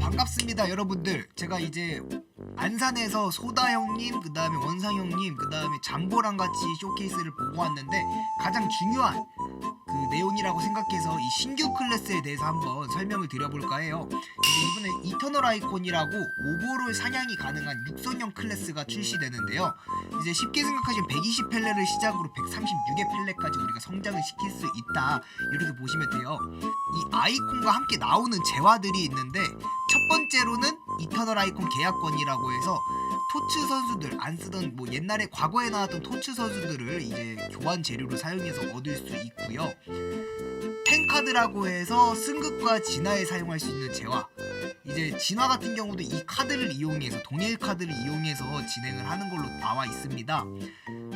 반갑습니다 여러분들. 제가 이제 안산에서 소다 형님 그 다음에 원상 형님 그 다음에 잠보랑 같이 쇼케이스를 보고 왔는데 가장 중요한 그 내용이라고 생각해서 이 신규 클래스에 대해서 한번 설명을 드려볼까 해요. 이번에 이터널 아이콘이라고 오버롤 사냥이 가능한 육성형 클래스가 출시되는데요 이제 쉽게 생각하시면 120펠레를 시작으로 136의 펠레까지 우리가 성장을 시킬 수 있다 이렇게 보시면 돼요 이 아이콘과 함께 나오는 재화들이 있는데 첫 번째로는 이터널 아이콘 계약권이라고 해서 토츠 선수들 안 쓰던 뭐 옛날에 과거에 나왔던 토츠 선수들을 이제 교환 재료로 사용해서 얻을 수 있고요. 펜카드라고 해서 승급과 진화에 사용할 수 있는 재화. 이제 진화 같은 경우도 이 카드를 이용해서 동일 카드를 이용해서 진행을 하는 걸로 나와 있습니다.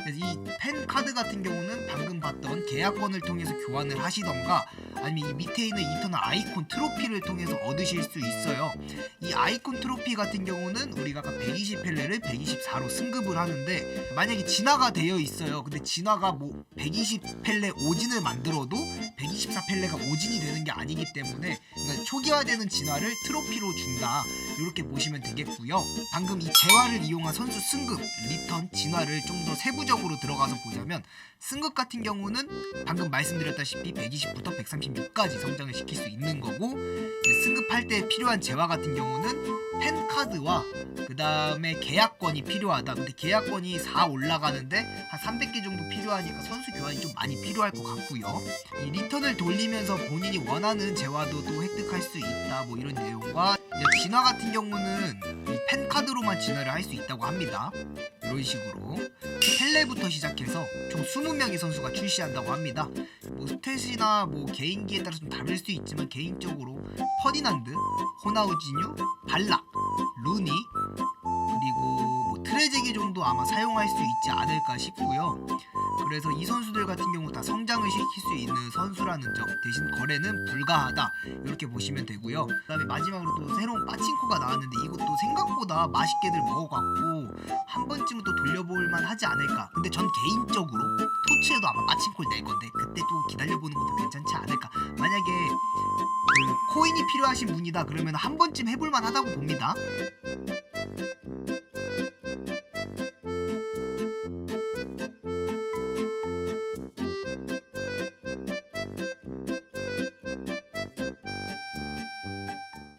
이 펜 카드 같은 경우는 방금 봤던 계약권을 통해서 교환을 하시던가 아니면 이 밑에 있는 이터널 아이콘 트로피를 통해서 얻으실 수 있어요. 이 아이콘 트로피 같은 경우는 우리가 아까 120펠레를 124로 승급을 하는데 만약에 진화가 되어 있어요. 근데 진화가 뭐 120펠레 오진을 만들어도 124펠레가 오진이 되는 게 아니기 때문에 그러니까 초기화되는 진화를 트로피로 준다. 이렇게 보시면 되겠고요. 방금 이 재화를 이용한 선수 승급, 리턴, 진화를 좀 더 세부적 으로 들어가서 보자면 승급 같은 경우는 방금 말씀드렸다시피 120부터 136까지 성장을 시킬 수 있는 거고 승급할 때 필요한 재화 같은 경우는 펜 카드와 그 다음에 계약권이 필요하다. 근데 계약권이 4 올라가는데 한 300개 정도 필요하니까 선수 교환이 좀 많이 필요할 것 같고요. 이 리턴을 돌리면서 본인이 원하는 재화도 또 획득할 수 있다. 뭐 이런 내용과 진화 같은 경우는 이펜 카드로만 진화를 할 수 있다고 합니다. 이런 식으로 펠레부터 시작해서 총 20명의 선수가 출시한다고 합니다. 뭐 스탯이나 뭐 개인기에 따라 좀 다를 수 있지만 개인적으로 퍼디난드, 호나우지뉴, 발락, 루니 아마 사용할 수 있지 않을까 싶고요. 그래서 이 선수들 같은 경우 다 성장을 시킬 수 있는 선수라는 점 대신 거래는 불가하다 이렇게 보시면 되고요. 그다음에 마지막으로 또 새로운 빠친코가 나왔는데 이것도 생각보다 맛있게들 먹어갖고 한 번쯤은 또 돌려볼만 하지 않을까. 근데 전 개인적으로 토치에도 아마 빠친코를 낼 건데 그때 또 기다려보는 것도 괜찮지 않을까. 만약에 그 코인이 필요하신 분이다 그러면 한 번쯤 해볼만 하다고 봅니다.